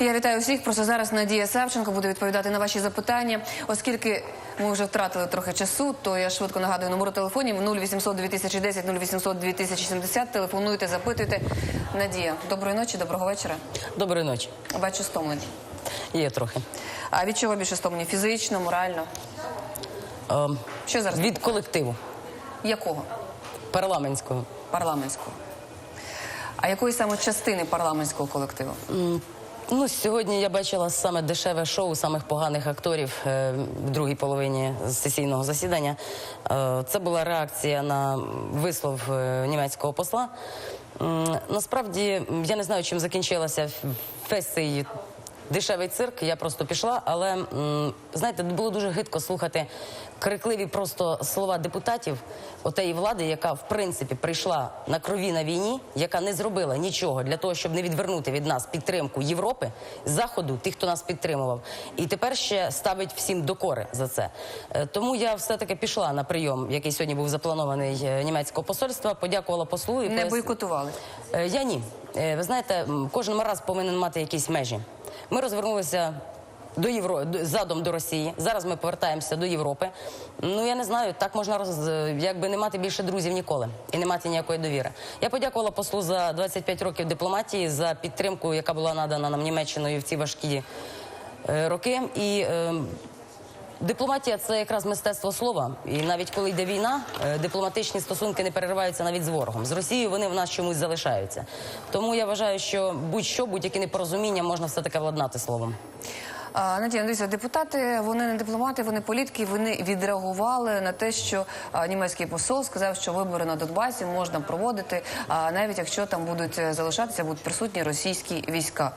Я вітаю всіх. Просто зараз Надія Савченко буде відповідати на ваші запитання. Оскільки ми вже втратили трохи часу, то я швидко нагадую номеру телефонів 0800 2010 0800 2070. Телефонуйте, запитуйте. Надія, доброї ночі, доброго вечора. Доброї ночі. Бачу стомлені. Є трохи. А від чого більше стомлені? Фізично, морально? Е, Що зараз? від колективу Якого? парламентського. Парламентського. А якої саме частини парламентського колективу? Ну, сьогодні я бачила саме дешеве шоу самих поганих акторів е, в другій половині сесійного засідання. Е, це була реакція на вислов е, німецького посла. Насправді я не знаю, чим закінчилася весь цей дешевий цирк. Я просто пішла, але м, знаєте, було дуже гидко слухати крикливі просто слова депутатів отеї влади, яка в принципі прийшла на крові на війні, яка не зробила нічого для того, щоб не відвернути від нас підтримку Європи, заходу, тих, хто нас підтримував, і тепер ще ставить всім докори за це. Е, Тому я все таки пішла на прийом, який сьогодні був запланований е, німецького посольства. Подякувала послу і Не бойкотували. Е, Я ні. Е, Ви знаєте, кожен раз повинен мати якісь межі. Ми розвернулися до Євро... до- задом до Росії. Зараз ми повертаємося до Європи. Ну я не знаю, так можна роз... якби не мати більше друзів ніколи і не мати ніякої довіри. Я подякувала послу за 25 років дипломатії за підтримку, яка була надана нам Німеччиною в ці важкі е, роки. І е, Дипломатія це якраз мистецтво слова. І навіть коли йде війна, е, дипломатичні стосунки не перериваються навіть з ворогом. З Росією вони в нас чомусь залишаються. Тому я вважаю, що будь-що, будь-які непорозуміння можна все таки владнати словом. Надія, дивіться, депутати, вони не дипломати, вони політики. Вони відреагували на те, що німецький посол сказав, що вибори на Донбасі можна проводити, навіть якщо там будуть е, залишатися, будуть присутні російські війська.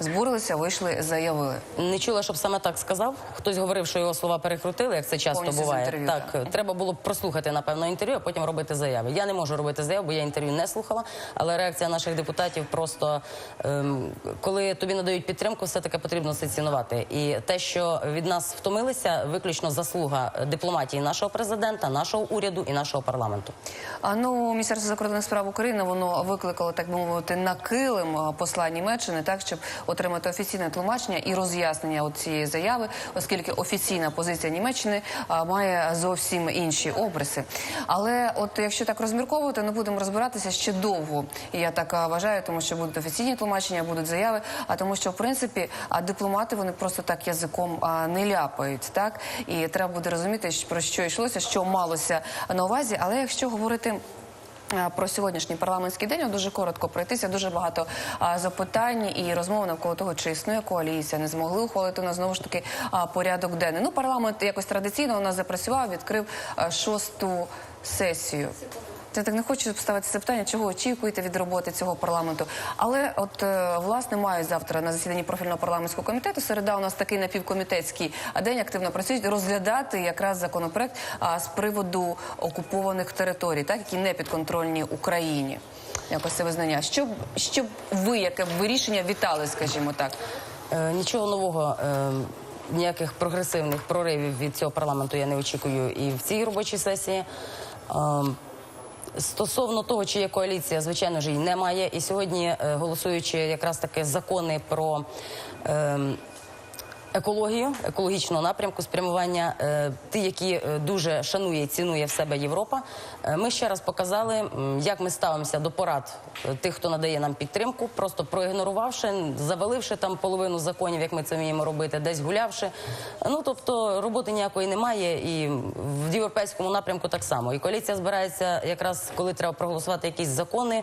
Збурилися, вийшли, заявили. Не чула, щоб саме так сказав. Хтось говорив, що його слова перекрутили, як це часто Повністю буває. інтерв'ю, так, так. треба було б прослухати напевно інтерв'ю, а потім робити заяви. Я не можу робити заяв, бо я інтерв'ю не слухала. Але реакція наших депутатів просто ем, коли тобі надають підтримку, все таки потрібно це цінувати. І те, що від нас втомилися, виключно заслуга дипломатії нашого президента, нашого уряду і нашого парламенту. А ну міністерство закордонних справ України воно викликало так би мовити на килим посла Німеччини, так щоб отримати офіційне тлумачення і роз'яснення от цієї заяви, оскільки офіційна позиція Німеччини а, має зовсім інші обриси. Але от якщо так розмірковувати, не будемо розбиратися ще довго. Я так вважаю, тому що будуть офіційні тлумачення, будуть заяви. А тому, що в принципі дипломати вони просто так язиком не ляпають, так і треба буде розуміти, про що йшлося, що малося на увазі. Але якщо говорити. Про сьогоднішній парламентський день дуже коротко пройтися. Дуже багато запитань і розмов навколо того, чи існує коаліція. Не змогли ухвалити на знову ж таки порядок денний. Ну парламент якось традиційно у нас запрацював, відкрив шосту сесію. Я так не хочу ставити це питання, чого очікуєте від роботи цього парламенту. Але от е, власне мають завтра на засіданні профільного парламентського комітету. Середа у нас такий напівкомітетський день активно працюють розглядати якраз законопроект а, з приводу окупованих територій, так які не підконтрольні Україні. Якось це визнання. Щоб щоб ви, яке ви рішення вітали, скажімо так. Е, нічого нового. Е, Ніяких прогресивних проривів від цього парламенту я не очікую і в цій робочій сесії. Стосовно того, чи є коаліція, звичайно ж, її немає. І сьогодні, е, голосуючи якраз таки закони про ем, екологію, екологічного напрямку спрямування, е, ті, які е, дуже шанує і цінує в себе Європа. Е, Ми ще раз показали, як ми ставимося до порад тих, хто надає нам підтримку, просто проігнорувавши, заваливши там половину законів, як ми це вміємо робити, десь гулявши. Ну тобто роботи ніякої немає, і в європейському напрямку так само. І коаліція збирається якраз коли треба проголосувати якісь закони.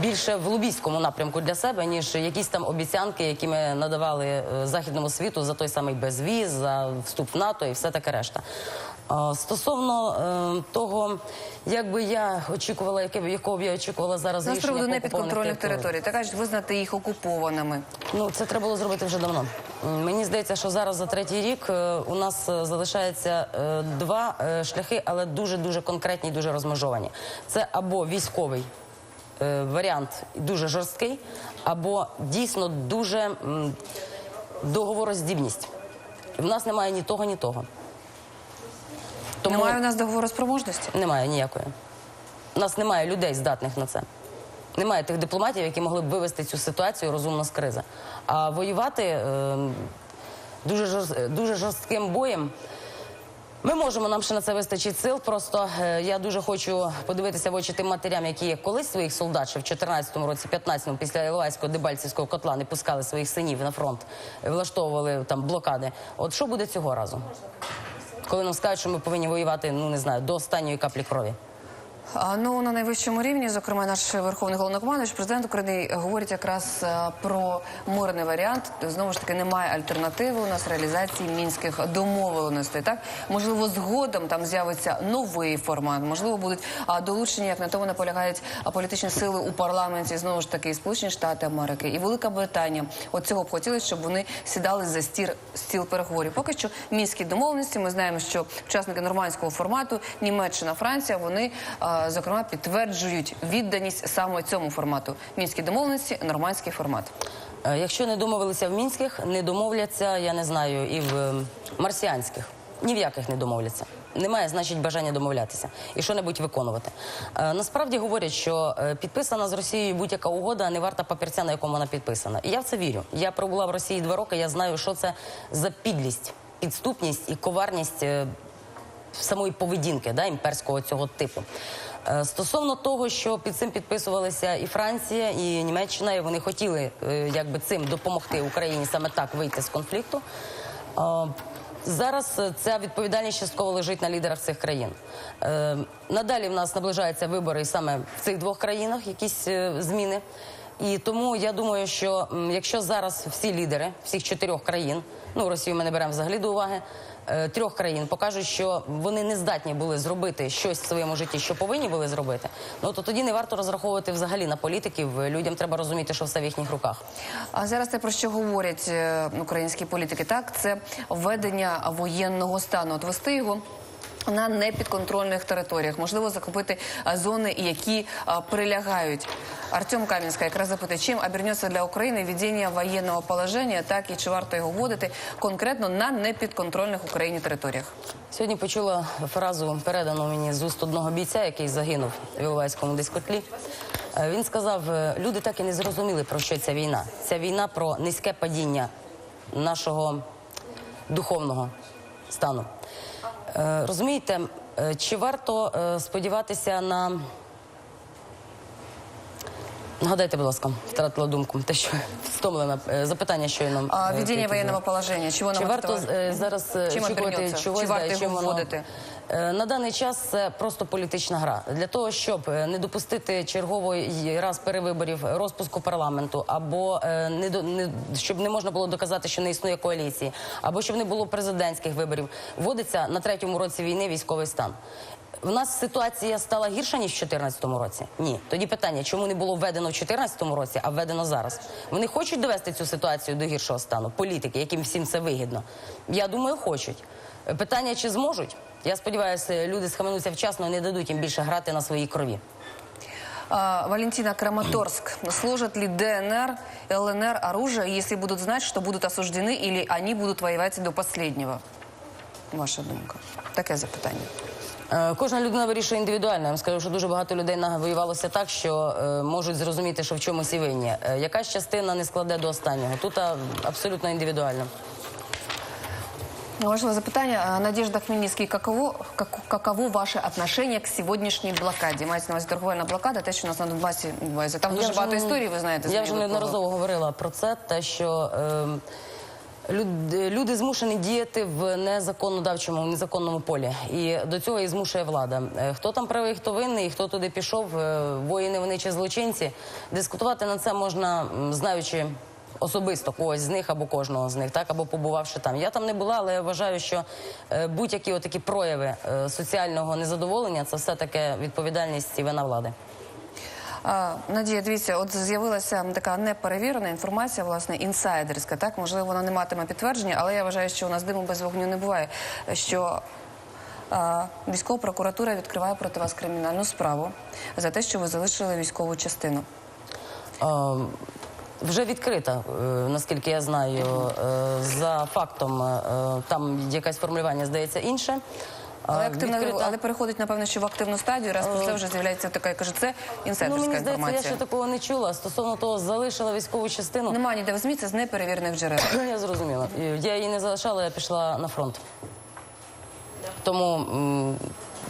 Більше в лобійському напрямку для себе, ніж якісь там обіцянки, які ми надавали е, західному світу за той самий безвіз, за вступ в НАТО і все таке решта. Стосовно е, того, як би я очікувала, яке б- якого б я очікувала зараз рішення приводу непідконтрольних територій, так кажуть, визнати їх окупованими. Ну це треба було зробити вже давно. Мені здається, що зараз за третій рік е, у нас е, залишається е, два е, шляхи, але дуже дуже конкретні, і дуже розмежовані. Це або військовий е, варіант, дуже жорсткий, або дійсно дуже м, договороздібність. В нас немає ні того, ні того. Тому Немає у нас договору спроможності. немає ніякої. У нас немає людей, здатних на це. Немає тих дипломатів, які могли б вивести цю ситуацію розумно з кризи. А воювати е, дуже, жорст- дуже жорстким боєм. Ми можемо, нам ще на це вистачить сил. Просто е, я дуже хочу подивитися в очі тим матерям, які колись своїх солдат ще в 14-му році, 15-му, після Іловайського Дебальцівського котла не пускали своїх синів на фронт, влаштовували там блокади. От що буде цього разу? Коли нам скажуть, що ми повинні воювати, ну не знаю, до останньої каплі крові. Ну на найвищому рівні, зокрема, наш верховний головнокомандуючий, президент України говорить якраз е, про мирний варіант. Знову ж таки, немає альтернативи у нас реалізації мінських домовленостей. Так можливо, згодом там з'явиться новий формат. Можливо, будуть долучені, як на тому наполягають політичні сили у парламенті. Знову ж таки, і Сполучені Штати Америки і Велика Британія. От цього б хотілося, щоб вони сідали за стір стіл переговорів. Поки що мінські домовленості. Ми знаємо, що учасники нормандського формату Німеччина, Франція, вони зокрема підтверджують відданість саме цьому формату. Мінські домовленості, нормандський формат. Е, Якщо не домовилися в мінських, не домовляться, я не знаю, і в е, марсіанських. Ні в яких не домовляться. Немає, значить, бажання домовлятися і що-небудь виконувати. Е, насправді говорять, що е, підписана з Росією будь-яка угода не варта папірця, на якому вона підписана. І я в це вірю. Я пробула в Росії два роки. Я знаю, що це за підлість, підступність і коварність е, самої поведінки імперського цього типу. Е, Стосовно того, що під цим підписувалися і Франція, і Німеччина, і вони хотіли е, якби цим допомогти Україні саме так вийти з конфлікту. е, Зараз ця відповідальність частково лежить на лідерах цих країн. Надалі в нас наближаються вибори саме в цих двох країнах, якісь зміни. І тому я думаю, що якщо зараз всі лідери всіх чотирьох країн, ну Росію ми не беремо взагалі до уваги, трьох країн покажуть, що вони не здатні були зробити щось в своєму житті, що повинні були зробити, ну то тоді не варто розраховувати взагалі на політиків. Людям треба розуміти, що все в їхніх руках. А зараз те про що говорять е, українські політики, так це введення воєнного стану. От вести його. На непідконтрольних територіях можливо закупити а, зони, які прилягають. Артем Кам'янська якраз запитує, чим обернеться для України введення воєнного положення, так і чи варто його вводити конкретно на непідконтрольних Україні територіях. Сьогодні почула фразу, передану мені з уст одного бійця, який загинув в Іловайському дискотлі. Е, Він сказав: е, люди так і не зрозуміли, про що ця війна. Ця війна про низьке падіння нашого духовного стану. Е, Розумієте, е, чи варто е, сподіватися на. Нагадайте, будь ласка, втратила думку. Те, що стомлена е, запитання щойно. А е, введення воєнного положення, чого нам Чи варто е, зараз Чим очікувати обернеться? Чи варто його вводити? На даний час це просто політична гра для того, щоб не допустити чергової раз перевиборів розпуску парламенту, або не не щоб не можна було доказати, що не існує коаліції, або щоб не було президентських виборів. Вводиться на третьому році війни військовий стан. В нас ситуація стала гірша ніж в 2014 році. Ні, тоді питання, чому не було введено в 2014 році, а введено зараз. Вони хочуть довести цю ситуацію до гіршого стану. Політики, яким всім це вигідно. Я думаю, хочуть. Питання, чи зможуть? Я сподіваюся, люди схаменуться вчасно і не дадуть їм більше грати на своїй крові. А, Валентина Краматорск. Сложат ли ДНР, ЛНР оружие, если будут знать, что будут осуждены или они будут воевать до последнего? Ваша думка. Таке запитання. Е, Кожна людина вирішує індивідуально. Я вам скажу, що дуже багато людей навоювалося так, що е, можуть зрозуміти, що в чомусь і винні. Е, якась частина не складе до останнього. Тут абсолютно індивідуально. Важливе запитання. А, Надежда Хмельницький, каково, как, каково ваше отношение к сьогоднішній блокаді? Мається на увазі торговельна блокада, те, що у нас на Донбасі відбувається. Там дуже багато історій, ви знаєте. Я вже неодноразово говорила про це, те, що ем, люд- люди змушені діяти в незаконодавчому, в незаконному полі. І до цього і змушує влада. Е, Хто там правий, хто винний, хто туди пішов, е, воїни вони чи злочинці. Дискутувати на це можна, знаючи. Особисто когось з них або кожного з них, так або побувавши там. Я там не була, але я вважаю, що е, будь-які отакі прояви соціального незадоволення це все таки відповідальність і вина влади. Надія, дивіться, от з'явилася така неперевірена інформація, власне, інсайдерська. Так, можливо, вона не матиме підтвердження, але я вважаю, що у нас диму без вогню не буває. Що військова прокуратура відкриває проти вас кримінальну справу за те, що ви залишили військову частину. Вже відкрита, е, наскільки я знаю, е, за фактом е, там якесь формулювання здається інше. Але, активно, відкрита- але переходить, напевно, що в активну стадію, раз про це вже з'являється така, я кажу, це Ну, мені здається, я ще такого не чула. Стосовно того, залишила військову частину. Нема ніде в ЗМІ, це з неперевірених джерел. Я зрозуміла. Я її не залишала, я пішла на фронт. Тому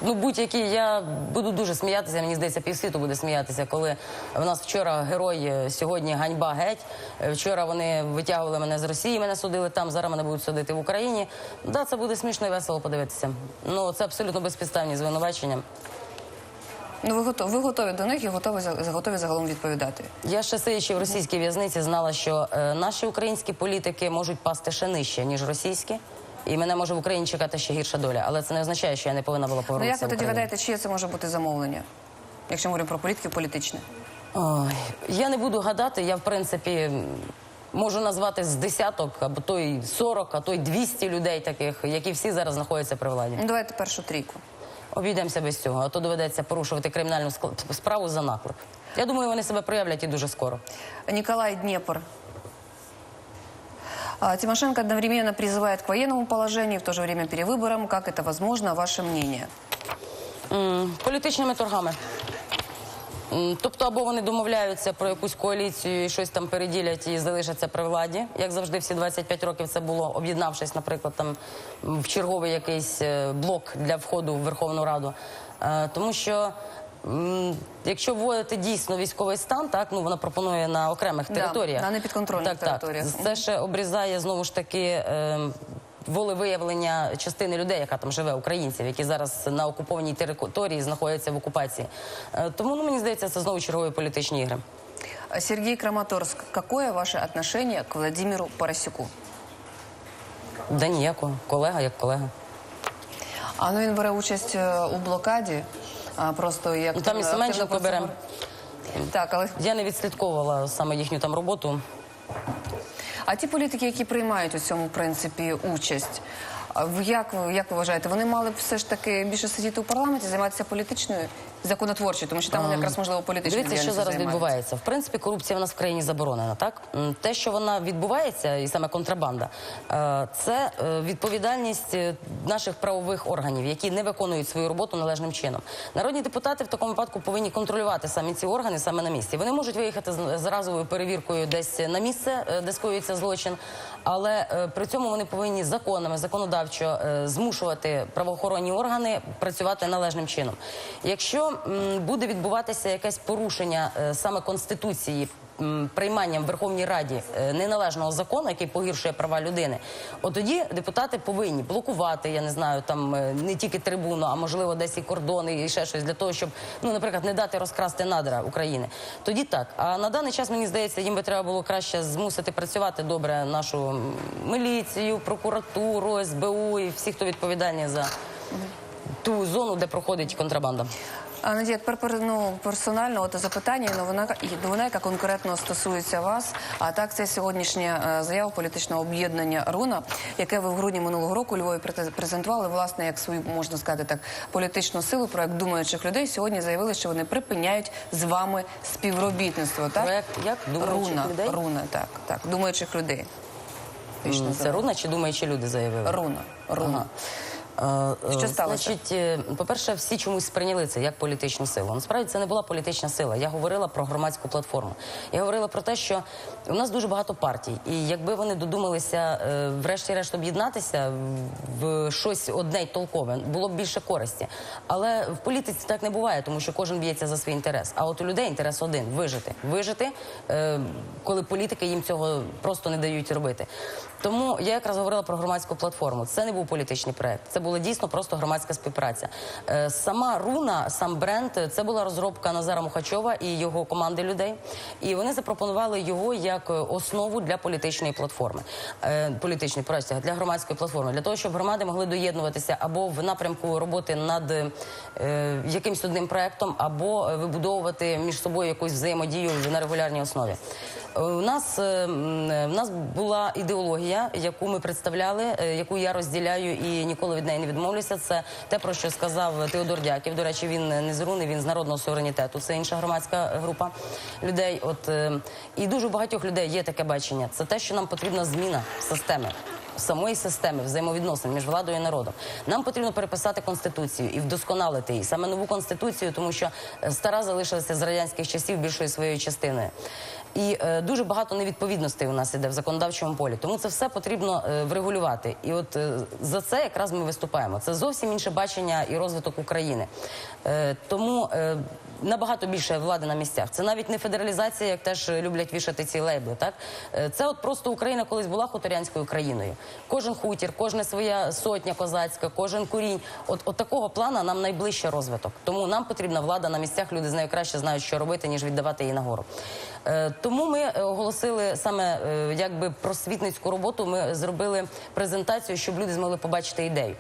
ну, будь-які, я буду дуже сміятися, мені здається, півсвіту буде сміятися, коли в нас вчора герой, е, сьогодні ганьба геть. Е, Вчора вони витягували мене з Росії, мене судили там, зараз мене будуть судити в Україні. Да, це буде смішно і весело подивитися. Ну, це абсолютно безпідставні звинувачення. Ну, ви готові, ви готові до них і готові, готові загалом відповідати. Я ще сидячи в російській в'язниці, знала, що е, наші українські політики можуть пасти ще нижче, ніж російські. І мене може в Україні чекати ще гірша доля, але це не означає, що я не повинна була Ну, повернутися як ви тоді гадаєте, чиє це може бути замовлення? Якщо ми говоримо про політиків політичне. Ой, я не буду гадати. Я в принципі можу назвати з десяток, або то й 40, а то й 200 людей таких, які всі зараз знаходяться при владі. Ну, давайте першу трійку. Обійдемося без цього, а то доведеться порушувати кримінальну справу за наклеп. Я думаю, вони себе проявлять і дуже скоро. Николай Днепр. А, Тимошенко одновременно призывает к военному положению, в то же время перевыборам. Как это возможно? Ваше мнение? М, Політичними торгами. М, Тобто, або вони домовляються про якусь коаліцію і щось там переділять і залишаться при владі, як завжди, всі 25 років це було, об'єднавшись, наприклад, там м, в черговий якийсь е, блок для входу в Верховну Раду. Е, Тому що. Якщо вводити дійсно військовий стан, так ну вона пропонує на окремих Да, територіях на непідконтрольних так, територіях. Так. Це ще обрізає знову ж таки е, волевиявлення частини людей, яка там живе, українців, які зараз на окупованій території знаходяться в окупації. Е, тому ну мені здається, це знову чергові політичні ігри. А, Сергей Краматорск. Какое ваше отношение к Владимиру Поросюку? Да ніякого, колега як колега. А ну він бере участь е, у блокаді. А, просто як Ну там і Семенченко про бере. Так, але Я не відслідковувала саме їхню там роботу. а ті політики, які приймають у цьому принципі участь, як ви як ви вважаєте, вони мали б все ж таки більше сидіти у парламенті, займатися політичною законотворчою, тому що там вони якраз можливо політичною Дивіться, що зараз займаються. відбувається. В принципі, корупція в нас в країні заборонена. Так те, що вона відбувається, і саме контрабанда, е, це е, відповідальність е, наших правових органів, які не виконують свою роботу належним чином. Народні депутати в такому випадку повинні контролювати самі ці органи саме на місці. Вони можуть виїхати з разовою перевіркою десь на місце, де скоюється злочин, але при цьому вони повинні законами, законодавчо змушувати правоохоронні органи працювати належним чином. Якщо буде відбуватися якесь порушення е, саме конституції. Прийманням в Верховній Раді е, неналежного закону, який погіршує права людини, от тоді депутати повинні блокувати, я не знаю, там е, не тільки трибуну, а можливо десь і кордони, і ще щось для того, щоб ну, наприклад, не дати розкрасти надра України. Тоді так. А на даний час мені здається, їм би треба було краще змусити працювати добре нашу міліцію, прокуратуру, СБУ і всі, хто відповідальні за ту зону, де проходить контрабанда. А Надія, тепер пер- ну, персонально от запитання новина, і новина, яка конкретно стосується вас. А так, це сьогоднішня е, заява політичного об'єднання Руна, яке ви в грудні минулого року у Львові презентували власне як свою можна сказати так політичну силу. Проект думаючих людей сьогодні заявили, що вони припиняють з вами співробітництво. Так Проект як? Думаючих руна, людей? руна, так, так, думаючих людей. Це руна чи думаючи люди заявили? руна, руна. Е, Що сталося? Значить, е, по-перше, всі чомусь сприйняли це як політичну силу. Насправді це не була політична сила. Я говорила про громадську платформу. Я говорила про те, що у нас дуже багато партій, і якби вони додумалися, е, врешті-решт, об'єднатися в щось одне й толкове, було б більше користі. Але в політиці так не буває, тому що кожен б'ється за свій інтерес. А от у людей інтерес один вижити. Вижити, е, коли політики їм цього просто не дають робити. Тому я якраз говорила про громадську платформу. Це не був політичний проект, це була дійсно просто громадська співпраця. Е, Сама руна, сам бренд, це була розробка Назара Мухачова і його команди людей. І вони запропонували його як е, основу для політичної платформи, е, політичної простір, для громадської платформи, для того, щоб громади могли доєднуватися або в напрямку роботи над якимсь одним проектом, або вибудовувати між собою якусь взаємодію на регулярній основі. Е, У нас, е, е, в нас була ідеологія, яку ми представляли, яку я розділяю і ніколи від неї не відмовлюся. Це те, про що сказав Теодор Дяків. До речі, він не з Руни, він з народного суверенітету. Це інша громадська група людей. От і дуже багатьох людей є таке бачення. Це те, що нам потрібна зміна системи. самої системи взаємовідносин між владою і народом. Нам потрібно переписати конституцію і вдосконалити її саме нову конституцію, тому що стара залишилася з радянських часів більшою своєю частиною. І е, дуже багато невідповідностей у нас іде в законодавчому полі. Тому це все потрібно е, врегулювати. І от е, за це якраз ми виступаємо. Це зовсім інше бачення і розвиток України. Е, тому е, набагато більше влади на місцях. Це навіть не федералізація, як теж люблять вішати ці лейбли. Так Е, це от просто Україна колись була хуторянською країною. Кожен хутір, кожна своя сотня козацька, кожен курінь. От, от такого плана нам найближче розвиток. Тому нам потрібна влада на місцях. Люди з нею краще знають, що робити, ніж віддавати її нагору. Е, тому ми е, оголосили саме якби просвітницьку роботу. Ми зробили презентацію, щоб люди змогли побачити ідею.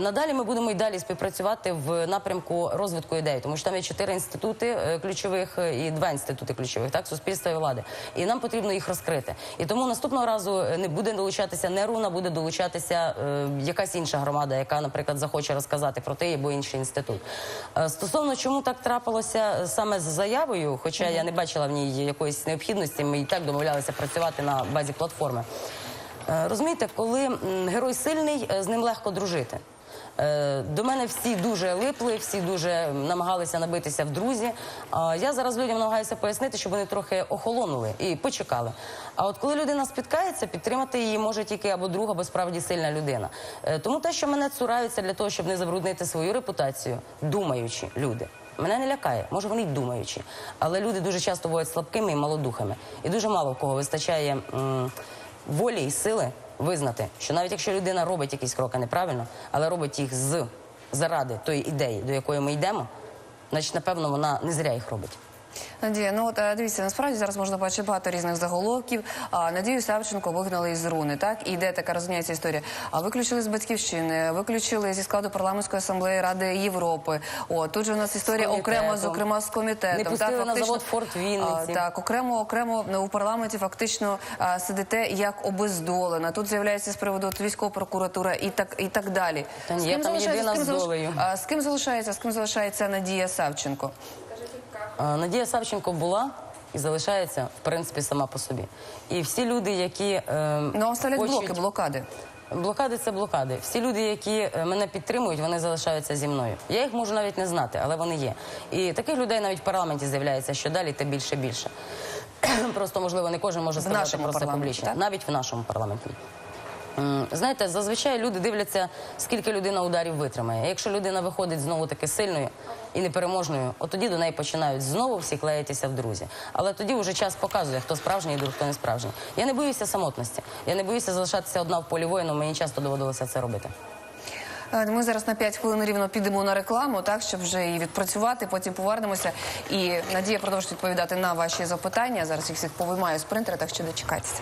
Надалі ми будемо і далі співпрацювати в напрямку розвитку ідей, тому що там є чотири інститути е, ключових е, і два інститути ключових, так суспільства і влади. І нам потрібно їх розкрити. І тому наступного разу е, не буде долучатися не руна, буде долучатися якась інша громада, яка, наприклад, захоче розказати про той або інший інститут. Стосовно чому так трапилося саме з заявою, хоча я не бачила в ній якоїсь необхідності, ми і так домовлялися працювати на базі платформи. Розумієте, коли герой сильний, з ним легко дружити. Е, До мене всі дуже липли, всі дуже намагалися набитися в друзі. А Я зараз людям намагаюся пояснити, щоб вони трохи охолонули і почекали. А от коли людина спіткається, підтримати її може тільки або друг, або справді сильна людина. Е, Тому те, що мене цураються для того, щоб не забруднити свою репутацію, думаючі люди. Мене не лякає, може вони й думаючі, але люди дуже часто бувають слабкими і малодухами. І дуже мало в кого вистачає волі і сили визнати, що навіть якщо людина робить якісь кроки неправильно, але робить їх з заради тої ідеї, до якої ми йдемо, значить, напевно, вона не зря їх робить. Надія, ну от е, дивіться, насправді зараз можна бачити багато різних заголовків. А Надію Савченко вигнали із руни. Так і йде така розуміється історія. А виключили з батьківщини, виключили зі складу парламентської асамблеї Ради Європи. О, тут же у нас історія окремо, зокрема з комітетом. Не пустили на завод «Форт» Вінниці. а, так, окремо, окремо ну, у парламенті фактично а, сидите як обездолена. Тут з'являється з приводу от, військова прокуратура і так і так далі. Та ні, З я там єдина з ким долею. А з ким залишається? З ким залишається Надія Савченко? Надія Савченко була і залишається, в принципі, сама по собі. І всі люди, які е, Ну, а ставлять хочуть- блоки, блокади. Блокади це блокади. Всі люди, які е, мене підтримують, вони залишаються зі мною. Я їх можу навіть не знати, але вони є. І таких людей навіть в парламенті з'являється що далі, те більше більше. Просто можливо не кожен може сказати про це публічно, навіть в нашому парламенті. Знаєте, зазвичай люди дивляться, скільки людина ударів витримає. Якщо людина виходить знову таки сильною і непереможною, от тоді до неї починають знову всі клеїтися в друзі. Але тоді вже час показує, хто справжній друг, хто не справжній. Я не боюся самотності. Я не боюся залишатися одна в полі воїну. Мені часто доводилося це робити. Е, Ми зараз на 5 хвилин рівно підемо на рекламу, так щоб вже її відпрацювати. Потім повернемося. І Надія продовжить відповідати на ваші запитання. Зараз їх всіх повиймаю з принтера, так що дочекайтеся.